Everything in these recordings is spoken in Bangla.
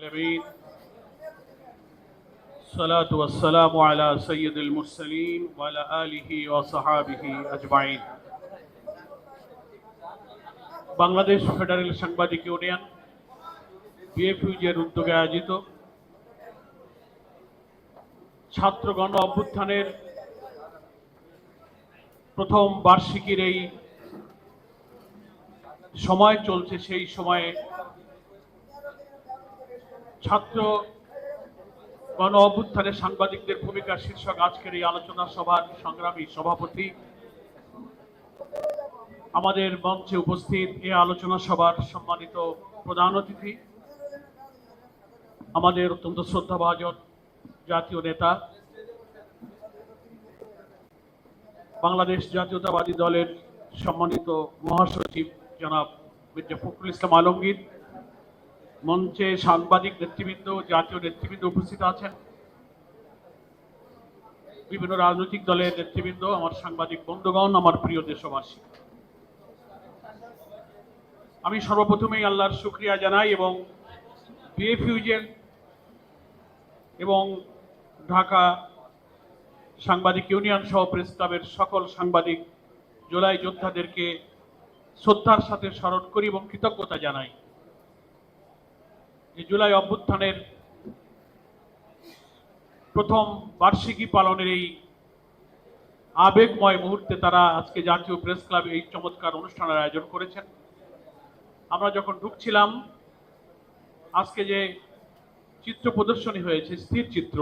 العالمين الصلاة والسلام على سيد المرسلين وعلى آله وصحابه أجمعين বাংলাদেশ ফেডারেল সাংবাদিক ইউনিয়ন বিএফইউজের উদ্যোগে আয়োজিত ছাত্র গণ অভ্যুত্থানের প্রথম বার্ষিকীর এই সময় চলছে সেই সময়ে ছাত্র গণ অভ্যুত্থানের সাংবাদিকদের ভূমিকা শীর্ষক আজকের এই আলোচনা সভার সংগ্রামী সভাপতি। আমাদের মঞ্চে উপস্থিত এই আলোচনা সভার সম্মানিত প্রধান অতিথি, আমাদের অত্যন্ত শ্রদ্ধাভাজন জাতীয় নেতা, বাংলাদেশ জাতীয়তাবাদী দলের সম্মানিত মহাসচিব জনাব মির্জা ফখরুল ইসলাম আলমগীর মঞ্চে সাংবাদিক নেতৃবৃন্দ, জাতীয় নেতৃবৃন্দ উপস্থিত আছেন। বিভিন্ন রাজনৈতিক দলের নেতৃবৃন্দ, আমার সাংবাদিক বন্ধুগণ, আমার প্রিয় দেশবাসী। আমি সর্বপ্রথমেই আল্লাহর শুক্রিয়া জানাই এবং বিএফইউজের এবং ঢাকা সাংবাদিক ইউনিয়ন সহ প্রেস ক্লাবের সকল সাংবাদিক, জোলাই যোদ্ধাদেরকে শ্রদ্ধার সাথে স্মরণ করি এবং কৃতজ্ঞতা জানাই। যে জুলাই অভ্যুত্থানের প্রথম বার্ষিকী পালনের এই আবেগময় মুহূর্তে তারা আজকে জাতীয় প্রেস ক্লাবে এই চমৎকার অনুষ্ঠানের আয়োজন করেছেন। আমরা যখন ঢুকছিলাম, আজকে যে চিত্র প্রদর্শনী হয়েছে, স্থির চিত্র,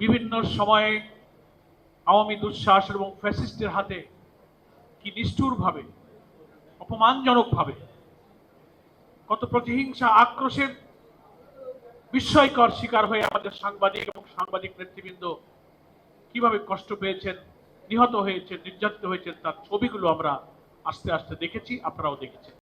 বিভিন্ন সময়ে আওয়ামী দুঃশ্বাস এবং ফ্যাসিস্টের হাতে কি নিষ্ঠুরভাবে, অপমানজনকভাবে কত প্রতিহিংসা আক্রোশের বিস্ময়কর শিকার হয়ে আমাদের সাংবাদিক এবং সাংবাদিক নেতৃবৃন্দ কীভাবে কষ্ট পেয়েছেন, নিহত হয়েছে নির্যাতিত হয়েছেন, তার ছবিগুলো আমরা আস্তে আস্তে দেখেছি, আপনারাও দেখেছেন।